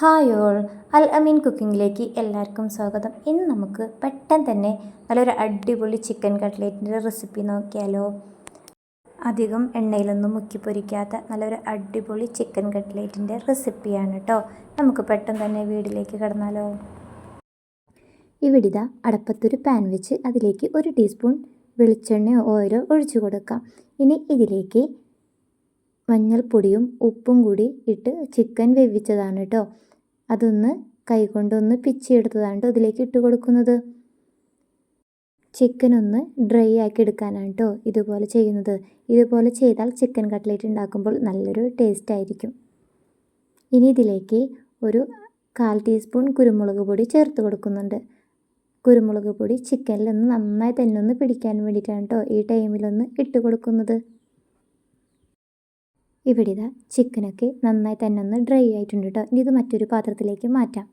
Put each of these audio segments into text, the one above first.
Hi all അൽ അമീൻ കുക്കിങ്ങിലേക്ക് എല്ലാവർക്കും സ്വാഗതം. ഇന്ന് നമുക്ക് പെട്ടെന്ന് തന്നെ നല്ലൊരു അടിപൊളി ചിക്കൻ കട്ട്ലേറ്റിന്റെ റെസിപ്പി നോക്കിയാലോ. അധികം എണ്ണയിലൊന്നും മുക്കി പൊരിക്കാത്ത നല്ലൊരു അടിപൊളി ചിക്കൻ കട്ട്ലേറ്റിന്റെ റെസിപ്പിയാണ് കേട്ടോ നമുക്ക് പെട്ടെന്ന് തന്നെ വീട്ടിലേക്ക് കിടന്നാലോ. ഇവിടിതാ അടപ്പത്തൊരു പാൻ വെച്ച് അതിലേക്ക് ഒരു ടീസ്പൂൺ വെളിച്ചെണ്ണയോ ഓയിലോ ഒഴിച്ചു കൊടുക്കാം. ഇനി ഇതിലേക്ക് മഞ്ഞൾപ്പൊടിയും ഉപ്പും കൂടി ഇട്ട് ചിക്കൻ വേവിച്ചതാണ് കേട്ടോ അതൊന്ന് കൈകൊണ്ടൊന്ന് പിച്ചിയെടുത്തതാണ് കേട്ടോ ഇതിലേക്ക് ഇട്ട് കൊടുക്കുന്നത്. ചിക്കൻ ഒന്ന് ഡ്രൈ ആക്കി എടുക്കാനാണ് കേട്ടോ ഇതുപോലെ ചെയ്യുന്നത്. ഇതുപോലെ ചെയ്താൽ ചിക്കൻ കട്ട്ലേറ്റ് ഉണ്ടാക്കുമ്പോൾ നല്ലൊരു ടേസ്റ്റ് ആയിരിക്കും. ഇനി ഇതിലേക്ക് ഒരു കാൽ ടീസ്പൂൺ കുരുമുളക് പൊടി ചേർത്ത് കൊടുക്കുന്നുണ്ട്. കുരുമുളക് പൊടി ചിക്കനിലൊന്ന് നന്നായി തന്നെ ഒന്ന് പിടിക്കാൻ വേണ്ടിയിട്ടാണ് കേട്ടോ ഈ ടൈമിലൊന്ന് ഇട്ട് കൊടുക്കുന്നത്. ഇവിടെ ഇതാ ചിക്കനൊക്കെ നന്നായി തന്നെ ഒന്ന് ഡ്രൈ ആയിട്ടുണ്ട് കേട്ടോ ഇനി ഇത് മറ്റൊരു പാത്രത്തിലേക്ക് മാറ്റാം.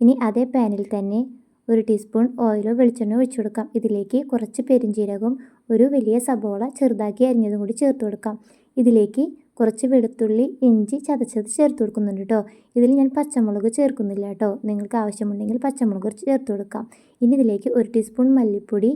ഇനി അതേ പാനിൽ തന്നെ ഒരു ടീസ്പൂൺ ഓയിലോ വെളിച്ചെണ്ണ ഒഴിച്ചു കൊടുക്കാം. ഇതിലേക്ക് കുറച്ച് പെരിഞ്ചീരകവും ഒരു വലിയ സബോള ചെറുതാക്കി അരിഞ്ഞതും കൂടി ചേർത്ത് കൊടുക്കാം. ഇതിലേക്ക് കുറച്ച് വെളുത്തുള്ളി ഇഞ്ചി ചതച്ചത് ചേർത്ത് കൊടുക്കുന്നുണ്ട് കേട്ടോ ഇതിൽ ഞാൻ പച്ചമുളക് ചേർക്കുന്നില്ല കേട്ടോ നിങ്ങൾക്ക് ആവശ്യമുണ്ടെങ്കിൽ പച്ചമുളക് ചേർത്ത് കൊടുക്കാം. ഇനി ഇതിലേക്ക് ഒരു ടീസ്പൂൺ മല്ലിപ്പൊടി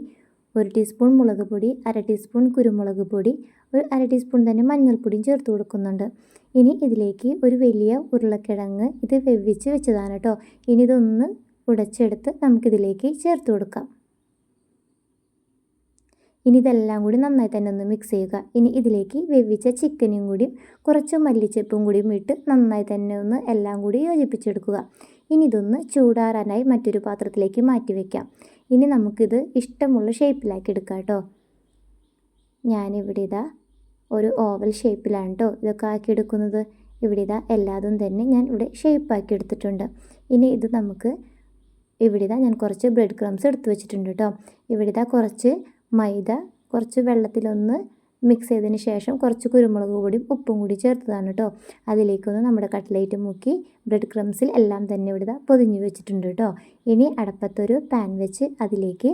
ഒരു ടീസ്പൂൺ മുളക് പൊടി അര ടീസ്പൂൺ കുരുമുളക് പൊടി ഒരു അര ടീസ്പൂൺ തന്നെ മഞ്ഞൾപ്പൊടിയും ചേർത്ത് കൊടുക്കുന്നുണ്ട്. ഇനി ഇതിലേക്ക് ഒരു വലിയ ഉരുളക്കിഴങ്ങ് ഇത് വെവിച്ച് വെച്ചതാണ് കേട്ടോ ഇനി ഇതൊന്ന് ഉടച്ചെടുത്ത് നമുക്കിതിലേക്ക് ചേർത്ത് കൊടുക്കാം. ഇനി ഇതെല്ലാം കൂടി നന്നായി തന്നെ ഒന്ന് മിക്സ് ചെയ്യുക. ഇനി ഇതിലേക്ക് വേവിച്ച ചിക്കനും കൂടിയും കുറച്ച് മല്ലിച്ചപ്പും കൂടിയും ഇട്ട് നന്നായി തന്നെ ഒന്ന് എല്ലാം കൂടി യോജിപ്പിച്ചെടുക്കുക. ഇനി ഇതൊന്ന് ചൂടാറാനായി മറ്റൊരു പാത്രത്തിലേക്ക് മാറ്റി വയ്ക്കാം ഇനി നമുക്കിത് ഇഷ്ടമുള്ള ഷേപ്പിലാക്കി എടുക്കാം കേട്ടോ ഞാനിവിടെ ഇതാ ഒരു ഓവൽ ഷേപ്പിലാണ് കേട്ടോ ഇതൊക്കെ ആക്കി എടുക്കുന്നത്. ഇവിടെ ഇതാ എല്ലാതും തന്നെ ഞാൻ ഇവിടെ ഷേപ്പാക്കി എടുത്തിട്ടുണ്ട്. ഇനി ഇത് നമുക്ക് ഇവിടെ ഇതാ ഞാൻ കുറച്ച് ബ്രെഡ് ക്രംസ് എടുത്തു വെച്ചിട്ടുണ്ട് കേട്ടോ ഇവിടെ ഇതാ കുറച്ച് മൈദ കുറച്ച് വെള്ളത്തിലൊന്ന് മിക്സ് ചെയ്തതിന് ശേഷം കുറച്ച് കുരുമുളക് പൊടിയും ഉപ്പും കൂടി ചേർത്തതാണ് കേട്ടോ അതിലേക്കൊന്ന് നമ്മുടെ കട്ട്ലേറ്റ് മുക്കി ബ്രെഡ് ക്രംസിൽ എല്ലാം തന്നെ ഇവിടെ പൊതിഞ്ഞ് വെച്ചിട്ടുണ്ട് കേട്ടോ ഇനി അടപ്പത്തൊരു പാൻ വെച്ച് അതിലേക്ക്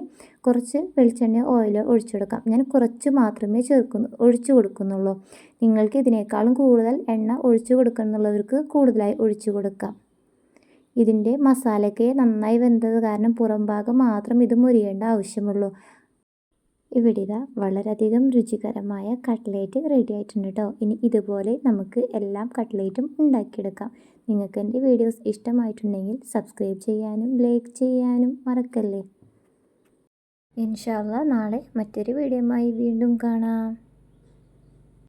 കുറച്ച് വെളിച്ചെണ്ണ ഓയിലോ ഒഴിച്ചു കൊടുക്കാം. ഞാൻ കുറച്ച് മാത്രമേ ചേർക്കുന്നു ഒഴിച്ചു കൊടുക്കുന്നുള്ളൂ. നിങ്ങൾക്ക് ഇതിനേക്കാളും കൂടുതൽ എണ്ണ ഒഴിച്ചു കൊടുക്കുന്നുള്ളവർക്ക് കൂടുതലായി ഒഴിച്ചു കൊടുക്കാം. ഇതിന്റെ മസാലയ്ക്ക് നന്നായി വെന്തത് കാരണം പുറം ഭാഗം മാത്രം ഇത് മുരിയേണ്ട ആവശ്യമുള്ളൂ. ഇവിടെ ഇതാ വളരെയധികം രുചികരമായ കട്ട്ലേറ്റ് റെഡി ആയിട്ടുണ്ട് കേട്ടോ ഇനി ഇതുപോലെ നമുക്ക് എല്ലാം കട്ട്ലേറ്റും ഉണ്ടാക്കിയെടുക്കാം. നിങ്ങൾക്ക് എന്റെ വീഡിയോസ് ഇഷ്ടമായിട്ടുണ്ടെങ്കിൽ സബ്സ്ക്രൈബ് ചെയ്യാനും ലൈക്ക് ചെയ്യാനും മറക്കല്ലേ? ഇൻഷാല്ല നാളെ മറ്റൊരു വീഡിയോയുമായി വീണ്ടും കാണാം.